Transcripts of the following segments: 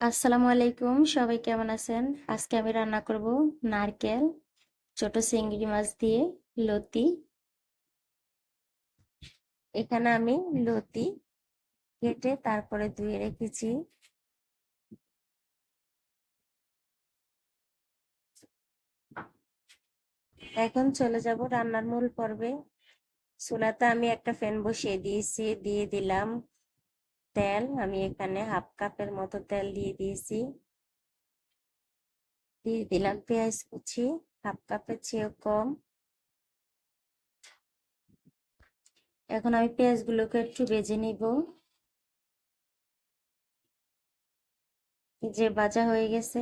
আসসালামু আলাইকুম, সবাই কেমন আছেন? আজকে আমি রান্না করব নারকেল, ছোট চিংড়ি মাছ দিয়ে লতি। এখানে আমি লতি কেটে তারপরে ধুয়ে রেখেছি। এখন চলে যাব রান্নার মূল পর্বে। চুলাতে আমি একটা ফ্যান বসিয়ে দিয়েছি, দিয়ে দিলাম। তেল, আমি এখানে হাফ কাপের মতো তেল দিয়ে দিয়েছি। দিয়ে দিলাম পেঁয়াজ কুচি, হাফ কাপের চেয়েও কম। এখন আমি পেঁয়াজগুলোকে একটু ভেজে নিব। যে ভাজা হয়ে গেছে,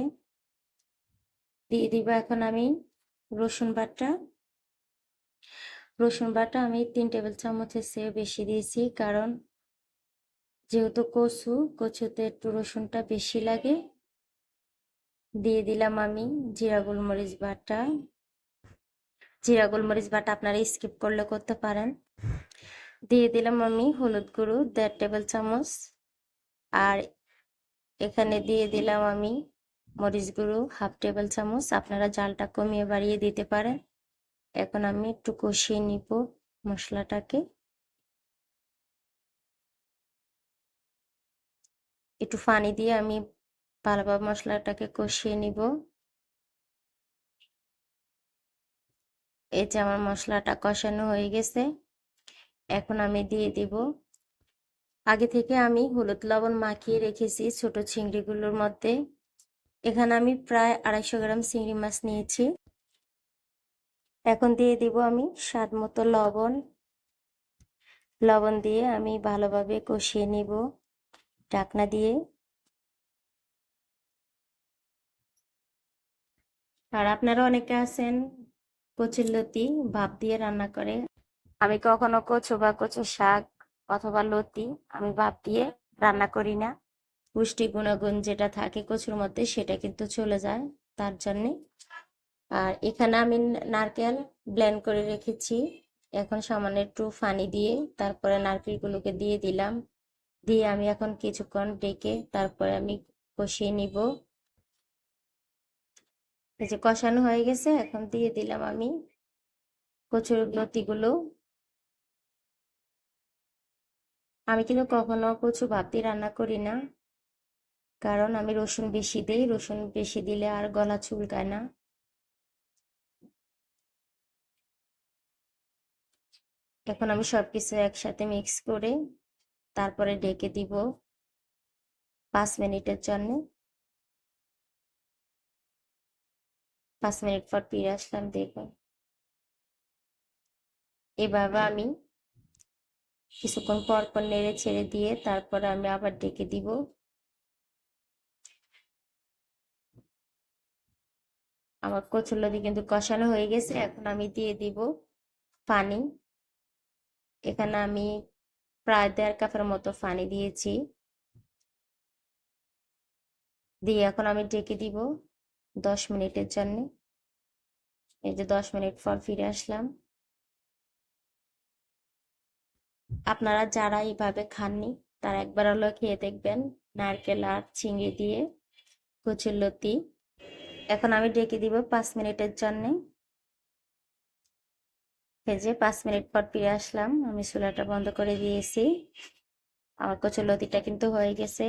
দিয়ে দিব এখন আমি রসুন বাটা। রসুন বাটা আমি তিন টেবিল চামচের চেয়ে বেশি দিয়েছি, কারণ যেহেতু কচু, কচুতে একটু রসুনটা বেশি লাগে, দিয়ে দিলাম আমি জিরা গোলমরিচ বাটা। জিরা গোলমরিচ বাটা আপনারা স্কিপ করলে করতে পারেন। দিয়ে দিলাম আমি হলুদ গুঁড়ো, দেড় টেবিল চামচ। আর এখানে দিয়ে দিলাম আমি মরিচ গুঁড়ো, হাফ টেবিল চামচ। আপনারা জালটা কমিয়ে বাড়িয়ে দিতে পারেন। এখন আমি একটু কষিয়ে নিব মশলাটাকে। একটু পানি দিয়ে আমি ভালোভাবে মশলাটাকে কষিয়ে নিব। এই যে আমার মশলাটা কষানো হয়ে গেছে, এখন আমি দিয়ে দিব। আগে থেকে আমি হলুদ লবণ মাখিয়ে রেখেছি ছোট চিংড়িগুলোর মধ্যে। এখানে আমি প্রায় আড়াইশো গ্রাম চিংড়ি মাছ নিয়েছি। এখন দিয়ে দিব আমি স্বাদ মতো লবণ। লবণ দিয়ে আমি ভালোভাবে কষিয়ে নিব। ঢাকনা দিয়ে আর আপনারা অনেকে আছেন কচুর লতি, ভাপ দিয়ে রান্না করে। আমি কখনো কচু বা কচু শাক অথবা লতি আমি ভাপ দিয়ে রান্না করি না। পুষ্টি গুণাগুণ যেটা থাকে কচুর মধ্যে সেটা কিন্তু চলে যায় তার জন্যে। আর এখানে আমি নারকেল ব্লেন্ড করে রেখেছি। এখন সামান্য একটু ফানি দিয়ে তারপরে নারকেলগুলোকে দিয়ে দিলাম। দিয়ে আমি এখন কিছুক্ষণ ডেকে তারপরে আমি কষিয়ে নিব। এই যে কষানো হয়ে গেছে, এখন দিয়ে দিলাম আমি কচুর লতিগুলো আমি কিন্তু কখনো কচু ভাবতে রান্না করি না, কারণ আমি রসুন বেশি দিই, রসুন বেশি দিলে আর গলা চুলকায় না। এখন আমি সবকিছু একসাথে মিক্স করে তারপরে ডেকে দিব পাঁচ মিনিটের জন্য। পাঁচ মিনিট পর ফিরে আসলাম, দেখুন। এভাবে আমি কিছুক্ষণ পর পর নেড়ে ছেড়ে দিয়ে তারপরে আমি আবার ডেকে দিব। আমার কচুরলতি কিন্তু কষানো হয়ে গেছে, এখন আমি দিয়ে দিব পানি। এখানে আমি প্রায় দেড় কাপের মতো পানি দিয়েছি। দিয়ে এখন আমি ডেকে দিব দশ মিনিটের জন্য। এই যে দশ মিনিট পর ফিরে আসলাম। আপনারা যারা এইভাবে খাননি, তারা একবার হলো খেয়ে দেখবেন, নারকেল আর চিংড়ি দিয়ে কচুর লতি। এখন আমি ডেকে দিব পাঁচ মিনিটের জন্যে। ভেজে পাঁচ মিনিট পর ফিরে আসলাম, আমি চুলাটা বন্ধ করে দিয়েছি। আমার কচুর লতিটা কিন্তু হয়ে গেছে।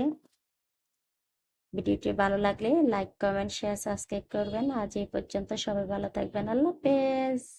ভিডিওটি ভালো লাগলে লাইক, কমেন্ট, শেয়ার, সাবস্ক্রাইব করবেন। আজ এই পর্যন্ত সবাই ভালো থাকবেন। আল্লাহ হাফেজ।